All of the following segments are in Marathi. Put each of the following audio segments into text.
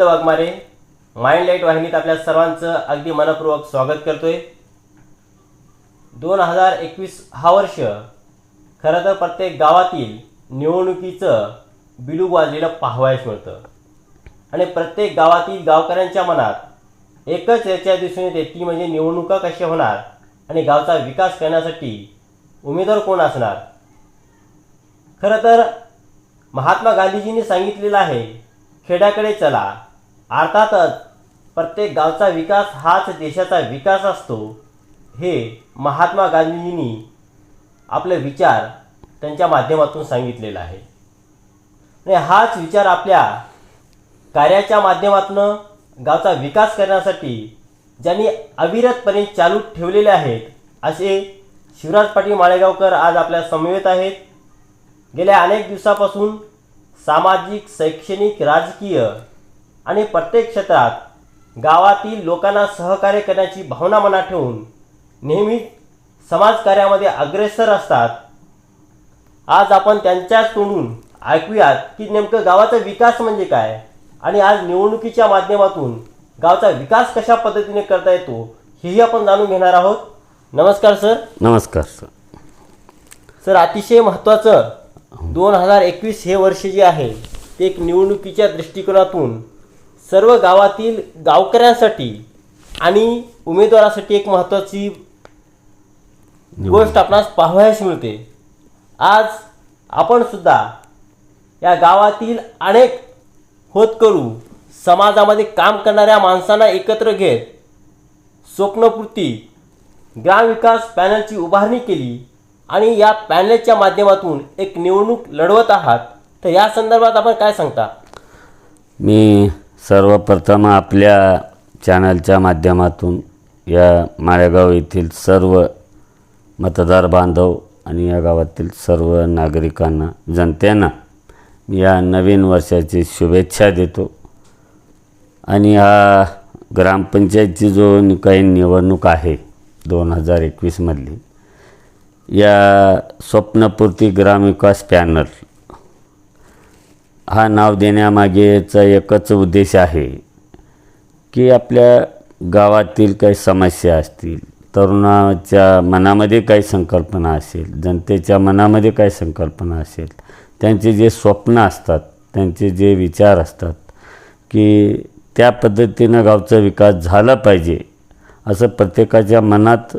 नमस्कार वाघमारे माइंड लाइट वाहिनीत आपल्या सर्वांचं अगदी मनपूर्वक स्वागत करतोय. दोन हजार एकवीस हा वर्ष खरं तर प्रत्येक गावातील निवडणुकीचं बिलू वाजलेलं पाहावयास मिळतं. आणि प्रत्येक गावातील गावकऱ्यांच्या मनात एकच चर्चा दिसून येते ती म्हणजे निवडणुका कशा होणार आणि गावचा विकास करण्यासाठी उमेदवार कोण असणार? खरं तर महात्मा गांधीजींनी सांगितलेलं आहे खेड्याकडे चला अर्थातच प्रत्येक गावचा विकास हाच देशाचा विकास असतो हे महात्मा गांधीजींनी आपले विचार त्यांच्या माध्यमातून सांगितलेला आहे. आणि हाच विचार आपल्या कार्याच्या माध्यमातून गावचा विकास करण्यासाठी ज्यांनी अविरतपणे चालू ठेवलेले आहेत असे शिवराज पाटील माळेगावकर आज आपल्या समवेत आहेत. गेल्या अनेक दिवसापासून सामाजिक शैक्षणिक राजकीय आणि प्रत्येक क्षेत्रात गावातील लोकांना सहकार्य करण्याची भावना मनात ठेवून नेहमी समाजकार्यामध्ये अग्रेसर असतात. आज आपण त्यांच्याच तोंडून ऐकूयात की नेमकं गावाचा विकास म्हणजे काय आणि आज निवडणुकीच्या माध्यमातून गावचा विकास कशा पद्धतीने करता येतो हेही आपण जाणून घेणार आहोत. नमस्कार सर. नमस्कार सर. सर अतिशय महत्त्वाचं दोन हजार एकवीस हे वर्ष जे आहे ते एक निवडणुकीच्या दृष्टिकोनातून सर्व गावातील गावकऱ्यांसाठी आणि उमेदवारासाठी एक महत्त्वाची गोष्ट आपणास पाहावयास मिळते. आज आपण सुद्धा या गावातील अनेक होतकरू समाजामध्ये काम करणाऱ्या माणसांना एकत्र घेत स्वप्नपूर्ती ग्रामविकास पॅनलची उभारणी केली आणि या पॅनलच्या माध्यमातून एक निवडणूक लढवत आहात. तर या संदर्भात आपण काय सांगता? मी सर्वप्रथम आपल्या चॅनलच्या माध्यमातून या माळेगाव येथील सर्व मतदार बांधव आणि या गावातील सर्व नागरिकांना जनतेना या नवीन वर्षाची शुभेच्छा देतो. आणि हा ग्रामपंचायतची जो काही निवडणूक आहे दोन हजार एकवीसमधली या स्वप्नपूर्ती ग्रामविकास पॅनल हा नाव देण्यामागेचा एकच उद्देश आहे की आपल्या गावातील काही समस्या असतील तरुणाच्या मनामध्ये काही संकल्पना असेल जनतेच्या मनामध्ये काही संकल्पना असेल त्यांचे जे स्वप्न असतात त्यांचे जे विचार असतात की त्या पद्धतीनं गावचा विकास झाला पाहिजे असं प्रत्येकाच्या मनात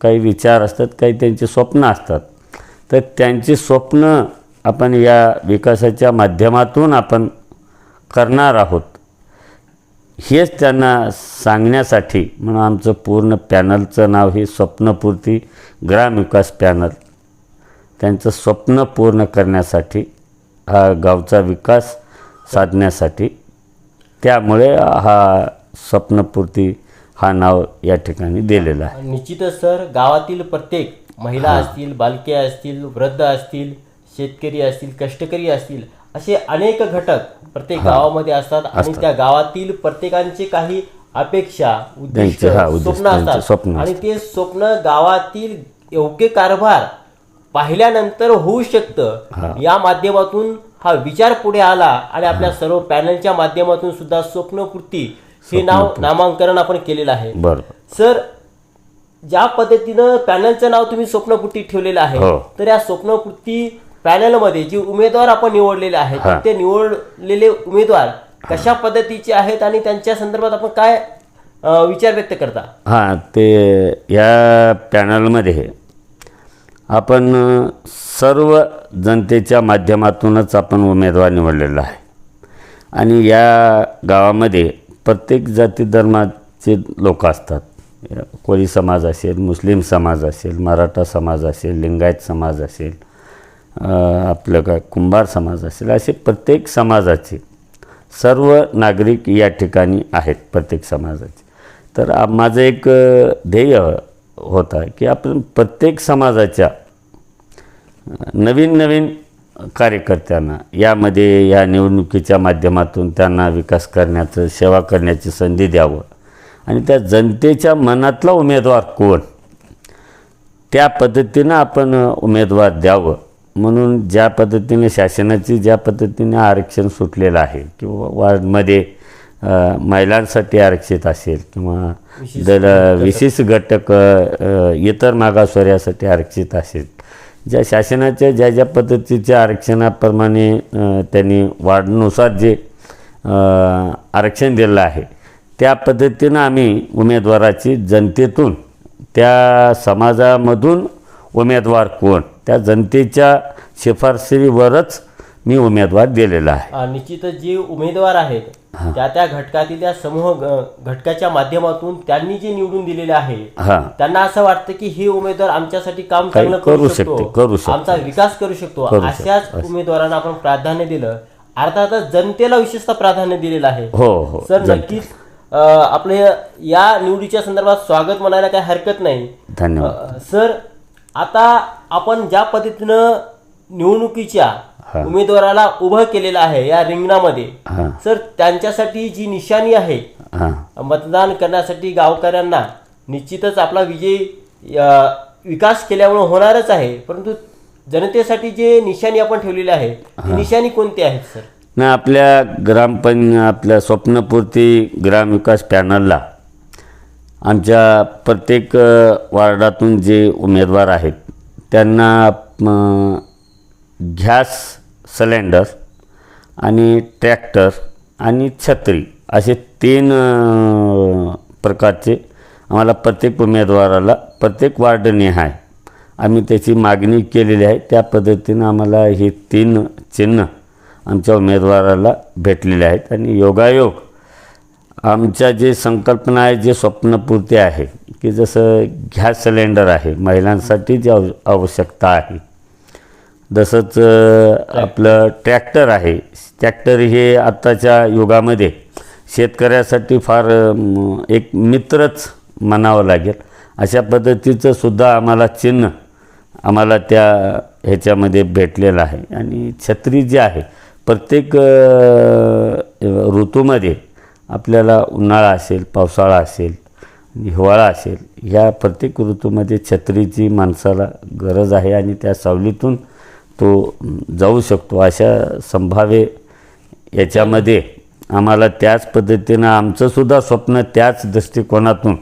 काही विचार असतात काही त्यांचे स्वप्न असतात. तर त्यांची स्वप्न आपण या विकासाच्या माध्यमातून आपण करणार आहोत. हेच त्यांना सांगण्यासाठी म्हणून आमचं पूर्ण पॅनलचं नाव हे स्वप्नपूर्ती ग्रामविकास पॅनल. त्यांचं स्वप्न पूर्ण करण्यासाठी हा गावचा विकास साधण्यासाठी त्यामुळे हा स्वप्नपूर्ती हा नाव या ठिकाणी दिलेलं आहे. निश्चितच सर. गावातील प्रत्येक महिला असतील बालके असतील वृद्ध असतील शेतकरी असतील कष्टकरी असतील असे अनेक घटक प्रत्येक गावामध्ये असतात आणि त्या गावातील प्रत्येकांचे काही अपेक्षा उद्दिष्ट स्वप्न असतात. आणि ते स्वप्न गावातील योग्य कारभार पाहिल्यानंतर होऊ शकतं या माध्यमातून हा विचार पुढे आला आणि आपल्या सर्व पॅनलच्या माध्यमातून सुद्धा स्वप्नपूर्ती हे नाव नामांकन आपण केलेलं आहे. सर ज्या पद्धतीनं पॅनलचं नाव तुम्ही स्वप्नपूर्ती ठेवलेलं आहे हो. तर या स्वप्नपूर्ती पॅनलमध्ये जे उमेदवार आपण निवडलेले आहेत हा. ते निवडलेले उमेदवार कशा पद्धतीचे आहेत आणि त्यांच्या संदर्भात आपण काय अं, विचार व्यक्त करता? हां ते या पॅनलमध्ये आपण अ, सर्व जनतेच्या माध्यमातूनच आपण उमेदवार निवडलेला आहे. आणि या गावामध्ये प्रत्येक जाती धर्माचे लोक असतात. या कोळी समाज असेल मुस्लिम समाज असेल मराठा समाज असेल लिंगायत समाज असेल आपलं काय कुंभार समाज असेल असे प्रत्येक समाजाचे सर्व नागरिक या ठिकाणी आहेत प्रत्येक समाजाचे. तर माझं एक ध्येय होता की आपण प्रत्येक समाजाच्या नवीन नवीन कार्यकर्त्यांना यामध्ये या निवडणुकीच्या माध्यमातून त्यांना विकास करण्याचं सेवा करण्याची संधी द्यावं. आणि त्या जनतेच्या मनातला उमेदवार कोण? त्या पद्धतीनं आपण उमेदवार द्यावं. म्हणून ज्या पद्धतीने शासनाची ज्या पद्धतीने आरक्षण सुटलेलं आहे किंवा वार्डमध्ये महिलांसाठी आरक्षित असेल किंवा दर विशेष घटक. इतर मागासवर्यासाठी आरक्षित असेल. ज्या शासनाच्या ज्या ज्या पद्धतीच्या आरक्षणाप्रमाणे त्यांनी वाढनुसार जे आरक्षण दिलेलं आहे त्या पद्धतीनं आम्ही उमेदवाराची जनतेतून त्या समाजामधून उमेदवार कोण? त्या जनतेच्या शिफारशीवरच मी उमेदवार दिलेला आहे. निश्चितच जे उमेदवार आहेत त्या त्या घटकातील त्या समूह घटकाच्या माध्यमातून त्यांनी जे निवडून दिलेले आहे त्यांना असं वाटतं की हे उमेदवार आमच्यासाठी काम चांगलं करू शकते, करू शकते. आमचा विकास करू शकतो. अशाच उमेदवारांना आपण प्राधान्य दिलं. अर्थातच जनतेला विशेषतः प्राधान्य दिलेलं आहे. हो हो. सर नक्कीच आपले या निवडीच्या संदर्भात स्वागत म्हणायला काही हरकत नाही. धन्यवाद. सर आता आपण ज्या पद्धतीनं निवडणुकीच्या उमेदवाराला उभं केलेलं आहे या रिंगणामध्ये सर त्यांच्यासाठी जी निशाणी आहे मतदान करण्यासाठी गावकऱ्यांना निश्चितच आपला विजय विकास केल्यामुळे होणारच आहे. परंतु जनतेसाठी जे निशाणी आपण ठेवलेली आहे ती निशाणी कोणती आहेत सर? ना आपल्या ग्रामपं आपल्या स्वप्नपूर्ती ग्रामविकास पॅनलला आमच्या प्रत्येक वार्डातून जे उमेदवार आहेत त्यांना गॅस सिलेंडर आणि ट्रॅक्टर आणि छत्री असे तीन प्रकारचे आम्हाला प्रत्येक उमेदवाराला प्रत्येक वार्डने आहे आम्ही त्याची मागणी केलेली आहे. त्या पद्धतीनं आम्हाला हे तीन चिन्ह आमच्या उमेदवाराला भेटलेले आहेत आणि योगायोग आमच्या जे संकल्पना आहे जे स्वप्नपूर्ती आहे की जसं गॅस सिलेंडर आहे महिलांसाठी जी आव आवश्यकता आहे. तसंच अ, आपलं ट्रॅक्टर आहे. ट्रॅक्टर हे आत्ताच्या युगामध्ये शेतकऱ्यासाठी फार एक मित्रच म्हणावं लागेल. अशा पद्धतीचं सुद्धा आम्हाला चिन्ह आम्हाला त्या ह्याच्यामध्ये भेटलेलं आहे. आणि छत्री जी आहे प्रत्येक ऋतूमध्ये आपल्याला उन्हाळा असेल पावसाळा असेल हिवाळा असेल ह्या प्रत्येक ऋतूमध्ये छत्रीची माणसाला गरज आहे आणि त्या सावलीतून तो जाऊ शकतो. अशा संभाव्य याच्यामध्ये आम्हाला त्याच पद्धतीनं आमचंसुद्धा स्वप्न त्याच दृष्टिकोनातून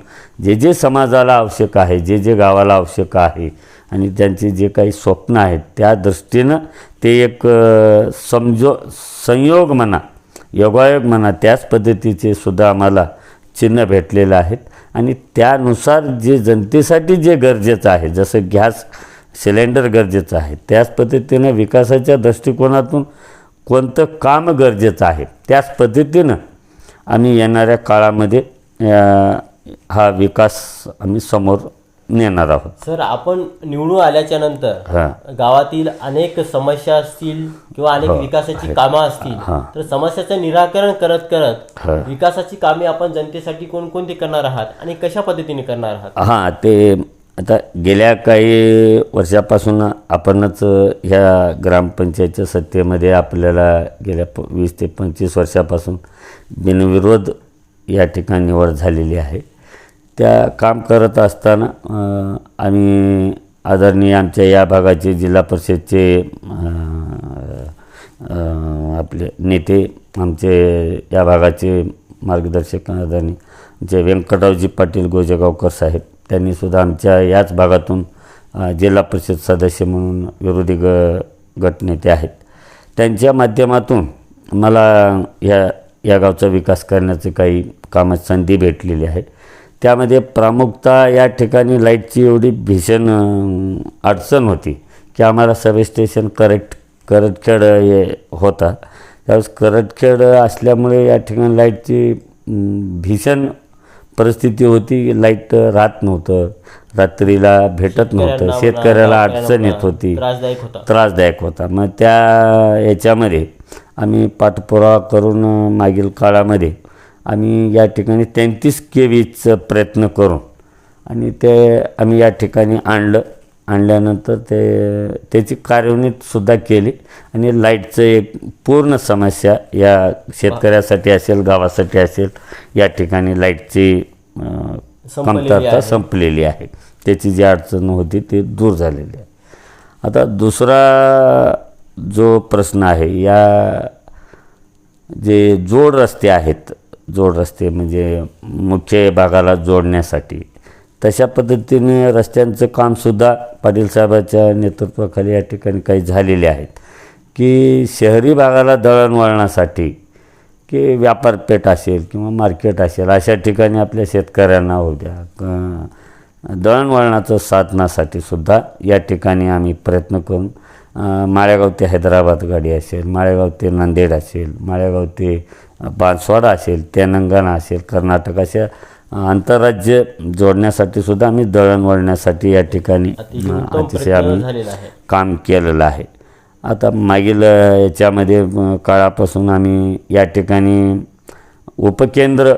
जे जे समाजाला आवश्यक आहे जे जे गावाला आवश्यक आहे आणि त्यांचे जे काही स्वप्न आहेत त्या दृष्टीनं ते एक समजो संयोग म्हणा योगायोग म्हणा त्याच पद्धतीचे सुद्धा आम्हाला चिन्ह भेटलेलं आहेत. आणि त्यानुसार जे जनतेसाठी जे गरजेचं आहे जसं गॅस सिलेंडर गरजेचं आहे त्याच पद्धतीनं विकासाच्या दृष्टिकोनातून कोणतं काम गरजेचं आहे त्याच पद्धतीनं आम्ही येणाऱ्या काळामध्ये हा विकास आम्ही समोर नेणार आहोत. सर आपण निवडून आल्याच्यानंतर हां. गावातील अनेक समस्या असतील किंवा अनेक विकासाची कामं असतील हा. तर समस्याचं निराकरण करत करत हा. विकासाची कामे आपण जनतेसाठी कोणकोणती करणार आहात आणि कशा पद्धतीने करणार आहात? हां ते आता गेल्या काही वर्षापासून आपणच ह्या ग्रामपंचायतच्या सत्तेमध्ये आपल्याला गेल्या प वीस ते पंचवीस वर्षापासून बिनविरोध या ठिकाणी निवड झालेली आहे. त्या काम करत असताना आम्ही आदरणीय आमच्या या भागाचे जिल्हा परिषदचे आपले नेते आमचे या भागाचे मार्गदर्शक आदरणीय जे व्यंकटरावजी पाटील गोजेगावकर साहेब त्यांनीसुद्धा आमच्या याच भागातून जिल्हा परिषद सदस्य म्हणून विरोधी ग गटनेते आहेत. त्यांच्या माध्यमातून मला या या गावचा विकास करण्याचे काही कामात संधी भेटलेली आहे. त्यामध्ये प्रामुख्यतः या ठिकाणी लाईटची एवढी भीषण अडचण होती की आम्हाला सब स्टेशन करेक्ट करटखेड हे होता. त्यावेळेस करटखेड असल्यामुळे या ठिकाणी लाईटची भीषण परिस्थिती होती. लाइट राहत नव्हतं. रात्रीला भेटत नव्हतं. शेतकऱ्याला अडचण येत होती. त्रासदायक होता. मग त्या याच्यामध्ये आम्ही पाठपुरावा करून मागील काळामध्ये आम्ही या ठिकाणी तेहतीस के व्हीचा प्रयत्न करून आणि ते आम्ही या ठिकाणी आणलं. आणल्यानंतर ते त्याची कार्यान्वितसुद्धा केली. आणि लाईटचं एक पूर्ण समस्या या शेतकऱ्यासाठी असेल गावासाठी असेल या ठिकाणी लाईटची कमतरता. संपलेली आहे. त्याची जी अडचण होती ती दूर झालेली आहे. आता दुसरा जो प्रश्न आहे या जे जोड रस्ते आहेत जोड रस्ते म्हणजे मुख्य भागाला जोडण्यासाठी. तशा पद्धतीने रस्त्यांचं कामसुद्धा पाटील साहेबाच्या नेतृत्वाखाली या ठिकाणी काही झालेले आहेत. की शहरी भागाला दळणवळणासाठी की व्यापारपेठ असेल किंवा मार्केट असेल अशा ठिकाणी आपल्या शेतकऱ्यांना होऊ द्या. क- दळणवळणाचं साधनासाठी सुद्धा या ठिकाणी आम्ही प्रयत्न करून माळेगाव ते हैदराबाद गाडी असेल माळेगाव ते नांदेड असेल माळेगाव ते बांसवाडा असेल तेलंगणा असेल कर्नाटक अशा आंतरराज्य जोडण्यासाठी सुद्धा आम्ही दळणवळण्यासाठी या ठिकाणी अतिशय आम्ही काम केलेलं आहे. आता मागील याच्यामध्ये काळापासून आम्ही या ठिकाणी उपकेंद्र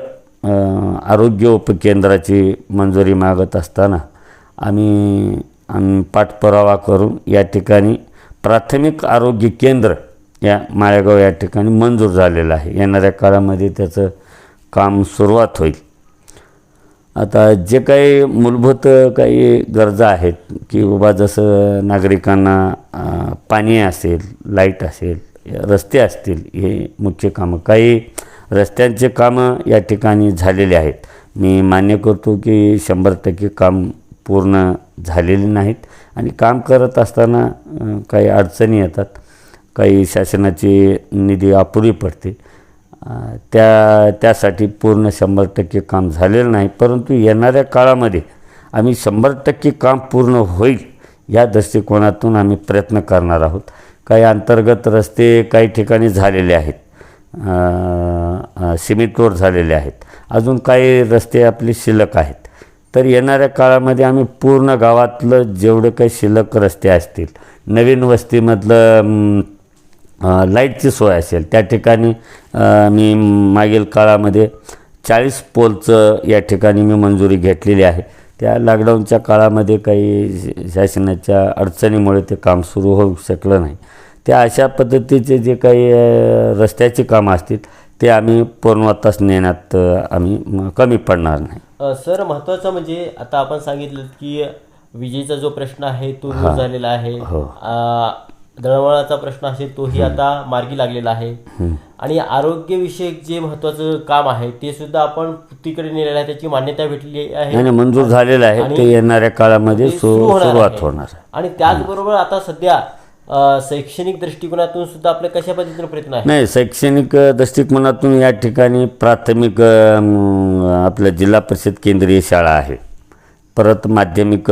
आरोग्य उपकेंद्राची मंजुरी मागत असताना आम्ही आम्ही पाठपुरावा करून या ठिकाणी प्राथमिक आरोग्य केंद्र या माळेगाव या ठिकाणी मंजूर झालेलं आहे. येणाऱ्या काळामध्ये त्याचं काम सुरुवात होईल. आता जे काही मूलभूत काही गरजा आहेत की बाबा जसं नागरिकांना पाणी असेल लाइट असेल रस्ते असतील हे मुख्य कामं. काही रस्त्यांचे कामं या ठिकाणी झालेले आहेत. मी मान्य करतो की शंभर टक्के काम पूर्ण झालेले नाहीत आणि काम करत असताना काही अडचणी येतात. काही शासनाची निधी अपुरी पडते. त्या त्यासाठी पूर्ण शंभर टक्के काम झालेलं नाही परंतु येणाऱ्या काळामध्ये आम्ही शंभर टक्के काम पूर्ण होईल या दृष्टिकोनातून आम्ही प्रयत्न करणार आहोत. काही अंतर्गत रस्ते काही ठिकाणी झालेले आहेत. सिमेंट रोड झालेले आहेत. अजून काही रस्ते आपले शिल्लक आहेत. तर येणाऱ्या काळामध्ये आम्ही पूर्ण गावातलं जेवढे काही शिल्लक रस्ते असतील नवीन वस्तीमधलं लाईटची सोय असेल. त्या ठिकाणी मी मागील काळामध्ये चाळीस पोलचं या ठिकाणी मी मंजुरी घेतलेली आहे. त्या लॉकडाऊनच्या काळामध्ये काही शासनाच्या अडचणीमुळे ते काम सुरू होऊ शकलं नाही. त्या अशा पद्धतीचे जे काही रस्त्याची कामं असतील ते आम्ही पूर्णत्वास नेण्यात आम्ही कमी पडणार नाही. सर महत्वाचं म्हणजे आता आपण सांगितलं की विजेचा जो प्रश्न आहे तो झालेला आहे. हो. दळणवळणाचा प्रश्न असेल तोही आता मार्गी लागलेला आहे. आणि आरोग्यविषयक जे महत्वाचं काम आहे ते सुद्धा आपण पूर्तीकडे नेलेलं आहे त्याची मान्यता भेटली आहे. मंजूर झालेलं आहे. ते येणाऱ्या काळामध्ये सुरुवात. होणार आणि त्याचबरोबर आता सध्या शैक्षणिक दृष्टिकोनातून सुद्धा आपल्या कशा पद्धतीने प्रयत्न आहे नाही शैक्षणिक दृष्टिकोनातून या ठिकाणी प्राथमिक आपलं जिल्हा परिषद केंद्रीय शाळा आहे. परत माध्यमिक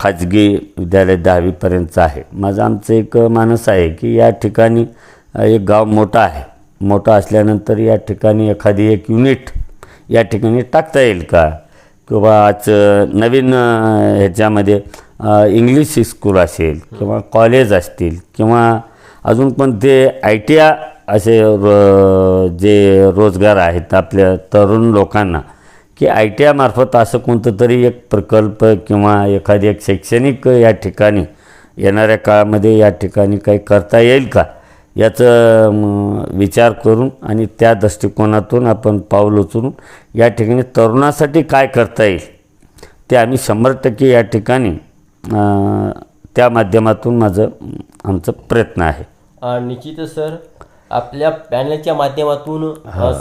खाजगी विद्यालय दहावीपर्यंतचं आहे. माझं आमचं एक मानस आहे की या ठिकाणी एक गाव मोठं आहे. मोठं असल्यानंतर या ठिकाणी एखादी एक युनिट या ठिकाणी टाकता येईल का? किंवा आज नवीन ह्याच्यामध्ये इंग्लिश स्कूल असेल किंवा कॉलेज असतील किंवा अजून पण ते आय टी आय असे रो जे रोजगार आहेत आपल्या तरुण लोकांना की आय टी आयमार्फत असं कोणतं तरी एक प्रकल्प किंवा एखादी एक शैक्षणिक या ठिकाणी येणाऱ्या काळामध्ये या ठिकाणी काही करता येईल का? याचं विचार करून आणि त्या दृष्टिकोनातून आपण पाऊल उचलून या ठिकाणी तरुणासाठी काय करता येईल ते आम्ही शंभर टक्के या ठिकाणी त्या माध्यमातून माझं आमचं प्रयत्न आहे. निश्चितच सर आपल्या पॅनलच्या माध्यमातून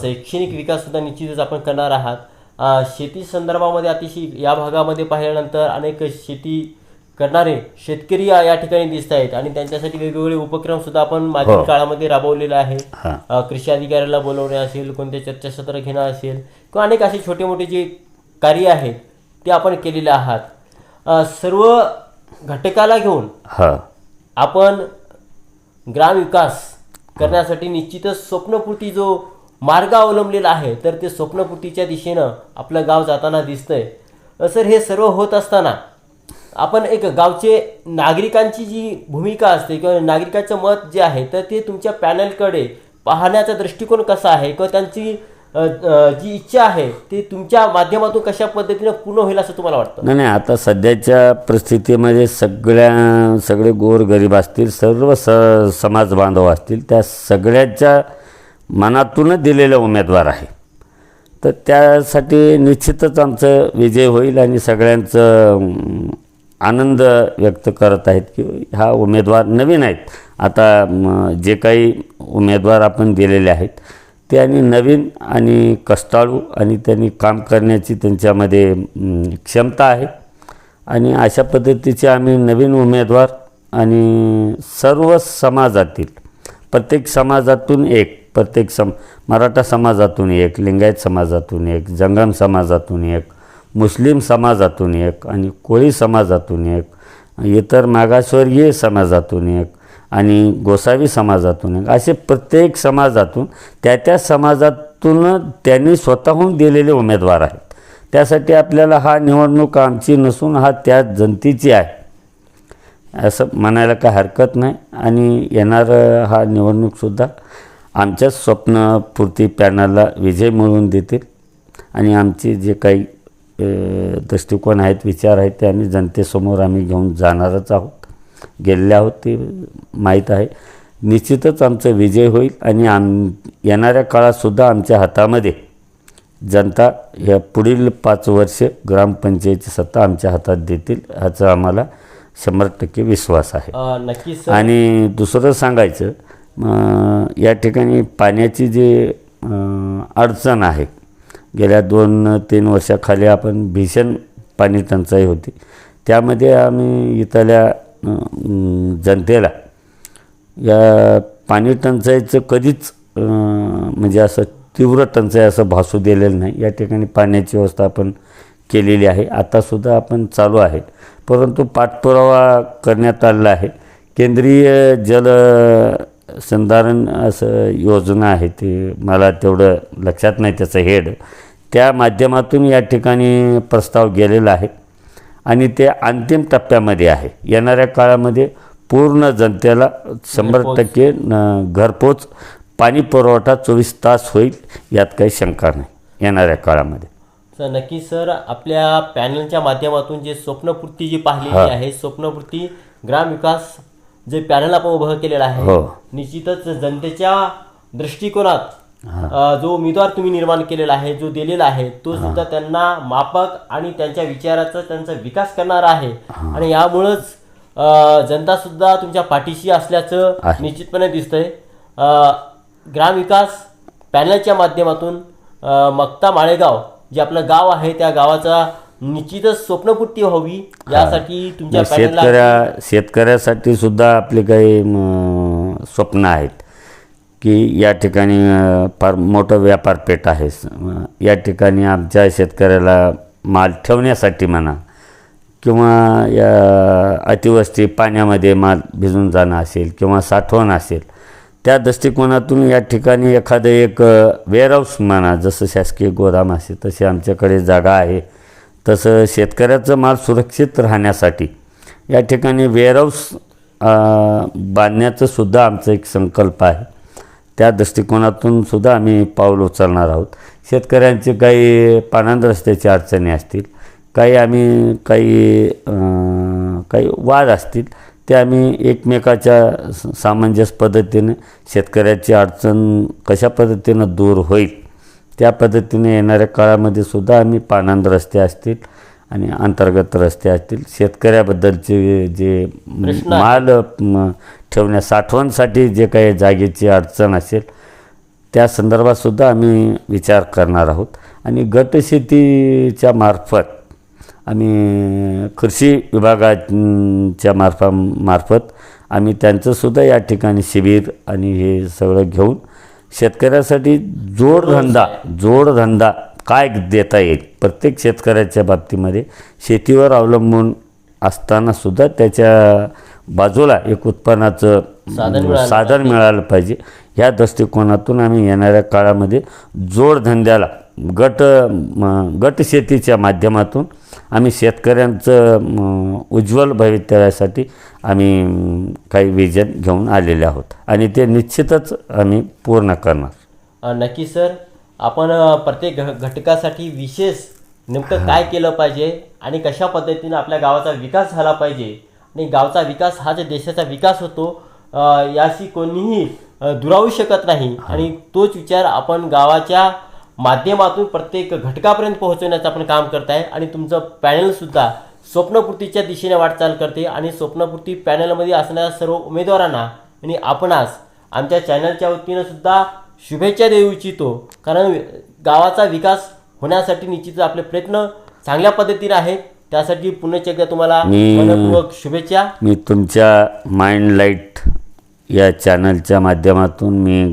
शैक्षणिक विकास सुद्धा निश्चितच आपण करणार आहात. शेती संदर्भामध्ये अतिशय या भागामध्ये पाहिल्यानंतर अनेक शेती करणारे शेतकरी या ठिकाणी दिसत आहेत आणि त्यांच्यासाठी वेगवेगळे उपक्रम सुद्धा आपण मागील हो. काळामध्ये राबवलेला आहे. कृषी अधिकाऱ्याला बोलवणे असेल कोणते चर्चासत्र घेणं असेल किंवा अनेक असे छोटे मोठे जे कार्य आहेत ते आपण केलेले आहात. सर्व घटकाला घेऊन आपण ग्रामविकास करण्यासाठी निश्चितच स्वप्नपूर्ती जो मार्ग अवलंबलेला आहे तर ते स्वप्नपुटीच्या दिशेनं आपलं गाव जाताना दिसतंय. सर हे सर्व होत असताना आपण एक गावचे नागरिकांची जी भूमिका असते किंवा नागरिकाचं मत जे आहे तर ते तुमच्या पॅनलकडे पाहण्याचा दृष्टिकोन कसा आहे किंवा त्यांची जी इच्छा आहे ती तुमच्या माध्यमातून कशा पद्धतीनं पूर्ण होईल असं तुम्हाला वाटतं? नाही नाही आता सध्याच्या परिस्थितीमध्ये सगळ्या सगळे गोर गरीब असतील सर्व स समाज बांधव असतील त्या सगळ्याच्या मनातूनच दिलेला उमेदवार आहे. तर त्यासाठी निश्चितच आमचं विजय होईल आणि सगळ्यांचं आनंद व्यक्त करत आहेत की हा उमेदवार नवीन आहेत. आता जे काही उमेदवार आपण दिलेले आहेत ते आणि नवीन आणि कष्टाळू आणि त्यांनी काम करण्याची त्यांच्यामध्ये क्षमता आहे. आणि अशा पद्धतीचे आम्ही नवीन उमेदवार आणि सर्व समाजातील प्रत्येक समाजातून एक प्रत्येक सम मराठा समाजातून एक लिंगायत समाजातून एक जंगम समाजातून एक मुस्लिम समाजातून एक आणि कोळी समाजातून एक इतर मागासवर्गीय समाजातून एक आणि गोसावी समाजातून एक असे प्रत्येक समाजातून त्या त्या समाजातून त्यांनी स्वतःहून दिलेले उमेदवार आहेत. त्यासाठी आपल्याला हा निवडणूक आमची नसून हा त्या जनतेची आहे. असं म्हणायला काही हरकत नाही आणि येणारं हा निवडणूकसुद्धा आमच्याच स्वप्नपूर्ती पॅनलला विजय मिळवून देतील. आणि आमचे जे काही दृष्टिकोन आहेत विचार आहेत ते आम्ही जनतेसमोर आम्ही घेऊन जाणारच आहोत. गेलेले आहोत ते माहीत आहे. निश्चितच आमचा विजय होईल आणि आम येणाऱ्या काळातसुद्धा आमच्या हातामध्ये जनता ह्या पुढील पाच वर्ष ग्रामपंचायतीची सत्ता आमच्या हातात देतील ह्याचा आम्हाला शंभर टक्के विश्वास आहे. नक्कीच आणि दुसरं सांगायचं या ठिकाणी पाण्याची जी अडचण आहे गेल्या दोन तीन वर्षाखाली आपण भीषण पाणी टंचाई होती. त्यामध्ये आम्ही इथल्या जनतेला या पाणी टंचाईचं कधीच म्हणजे असं तीव्र टंचाई असं भासू दिलेलं नाही. या ठिकाणी पाण्याची व्यवस्था आपण केलेली आहे. आतासुद्धा आपण चालू आहे परंतु पाठपुरावा करण्यात आलेला आहे. केंद्रीय जल संधारण असं योजना आहे ते मला तेवढं लक्षात नाही त्याचं हेड. त्या माध्यमातून या ठिकाणी प्रस्ताव गेलेला आहे. आणि ते अंतिम टप्प्यामध्ये आहे. येणाऱ्या काळामध्ये पूर्ण जनतेला शंभर टक्के न- घरपोच पाणी पुरवठा चोवीस तास होईल यात काही शंका नाही. येणाऱ्या काळामध्ये. सर नक्की सर आपल्या पॅनलच्या माध्यमातून जे स्वप्नपूर्ती जी पाहिलेली आहे स्वप्नपूर्ती ग्रामविकास जे पॅनल आपण उभं केलेलं आहे हो. निश्चितच जनतेच्या दृष्टिकोनात जो उमेदवार तुम्ही निर्माण केलेला आहे जो दिलेला आहे तो सुद्धा त्यांना मापक आणि त्यांच्या विचाराचा त्यांचा विकास करणारा आहे. आणि यामुळंच जनता सुद्धा तुमच्या पाठीशी असल्याचं आहे. निश्चितपणे दिसतंय. अ, ग्रामविकास पॅनलच्या माध्यमातून अ, मक्ता माळेगाव जे आपलं गाव आहे त्या गावाचा निश्चितच स्वप्नपूर्ती व्हावी यासाठी तुमच्या पॅनलला शेतकऱ्या शेतकऱ्यासाठी सुद्धा आपले काही स्वप्न आहेत की या ठिकाणी फार मोठं व्यापारपेठ आहे. या ठिकाणी आमच्या शेतकऱ्याला माल ठेवण्यासाठी म्हणा किंवा या अतिवस्ती पाण्यामध्ये माल भिजून जाणं असेल किंवा साठवण असेल त्या दृष्टिकोनातून या ठिकाणी एखादं एक वेअरहाऊस म्हणा जसं शासकीय गोदाम असेल तशी आमच्याकडे जागा आहे. तसं शेतकऱ्याचं माल सुरक्षित राहण्यासाठी. या ठिकाणी वेअरहाऊस बांधण्याचं सुद्धा आमचा एक संकल्प आहे. त्या दृष्टिकोनातून सुद्धा आम्ही पाऊल उचलणार आहोत. शेतकऱ्यांचे काही पानांद रस्त्याच्या अडचणी असतील काही आम्ही काही काही वाद असतील ते आम्ही एकमेकाच्या स- सामंजस्य पद्धतीने शेतकऱ्याची अडचण कशा पद्धतीनं दूर होईल त्या पद्धतीने येणाऱ्या काळामध्ये सुद्धा आम्ही पानांद रस्ते असतील आणि अंतर्गत रस्ते असतील शेतकऱ्याबद्दलचे जे. माल ठेवण्या साठवणसाठी जे काही जागेची अडचण असेल त्या संदर्भात सुद्धा आम्ही विचार करणार आहोत आणि गटशेतीच्या मार्फत आम्ही कृषी विभागाच्या मार्फा मार्फत आम्ही त्यांचंसुद्धा या ठिकाणी शिबिर आणि हे सगळं घेऊन शेतकऱ्यासाठी जोडधंदा जोडधंदा काय देता येईल? प्रत्येक शेतकऱ्याच्या बाबतीमध्ये शेतीवर अवलंबून असतानासुद्धा त्याच्या बाजूला एक उत्पन्नाचं साधन मिळालं साधन मिळालं पाहिजे. ह्या दृष्टिकोनातून आम्ही येणाऱ्या काळामध्ये जोडधंद्याला गट गट शेतीच्या माध्यमातून आम्ही शेतकऱ्यांचं उज्ज्वल भवितव्यासाठी आम्ही काही विजन घेऊन आलेले आहोत. आणि ते निश्चितच आम्ही पूर्ण करणार. नक्की सर आपण प्रत्येक घ- घटकासाठी विशेष नेमकं काय केलं पाहिजे आणि कशा पद्धतीने आपल्या गावाचा विकास झाला पाहिजे आणि गावचा विकास हा जे देशाचा विकास होतो याशी कोणीही दुरावू शकत नाही. आणि तोच विचार आपण गावाच्या माध्यमातून प्रत्येक घटकापर्यंत पोहोचवण्याचं आपण काम करताय आणि तुमचं पॅनल सुद्धा स्वप्नपूर्तीच्या दिशेने वाटचाल करते आणि स्वप्नपूर्ती पॅनलमध्ये असणाऱ्या सर्व उमेदवारांना आणि आपणास आमच्या चॅनलच्या वतीनं सुद्धा शुभेच्छा देऊ इच्छितो. कारण गावाचा विकास होण्यासाठी निश्चितच आपले प्रयत्न चांगल्या पद्धतीने आहेत त्यासाठी पुन्हा एकदा तुम्हाला मनपूर्वक शुभेच्छा. मी तुमच्या माइंड लाइट या चॅनलच्या माध्यमातून मी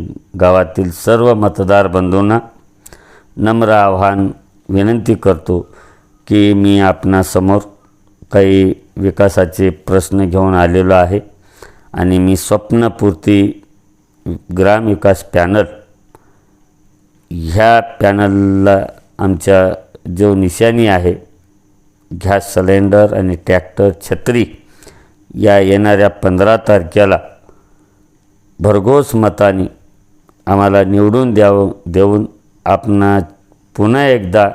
गावातील सर्व मतदार बंधूंना नम्र आव्हान विनंती करतो की मी आपणासमोर काही विकासाचे प्रश्न घेऊन आलेलो आहे आणि मी स्वप्नपूर्ती ग्रामविकास पॅनल ह्या पॅनलला आमच्या जो निशाणी आहे गॅस सिलेंडर आणि ट्रॅक्टर छत्री या येणाऱ्या पंधरा तारखेला भरघोस मताने आम्हाला निवडून द्यावं देऊन आपणा पुन्हा एकदा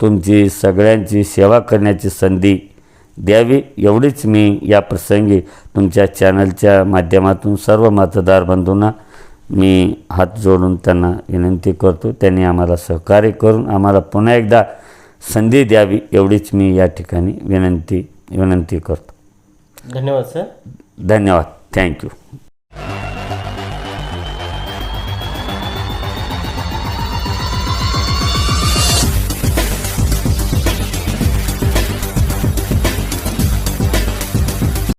तुमची सगळ्यांची सेवा करण्याची संधी द्यावी. एवढीच मी या प्रसंगी तुमच्या चॅनलच्या माध्यमातून सर्व मतदार बंधूंना मी हात जोडून त्यांना विनंती करतो. त्यांनी आम्हाला सहकार्य करून आम्हाला पुन्हा एकदा संधी द्यावी एवढीच मी या ठिकाणी विनंती विनंती करतो. धन्यवाद सर. धन्यवाद. थँक्यू.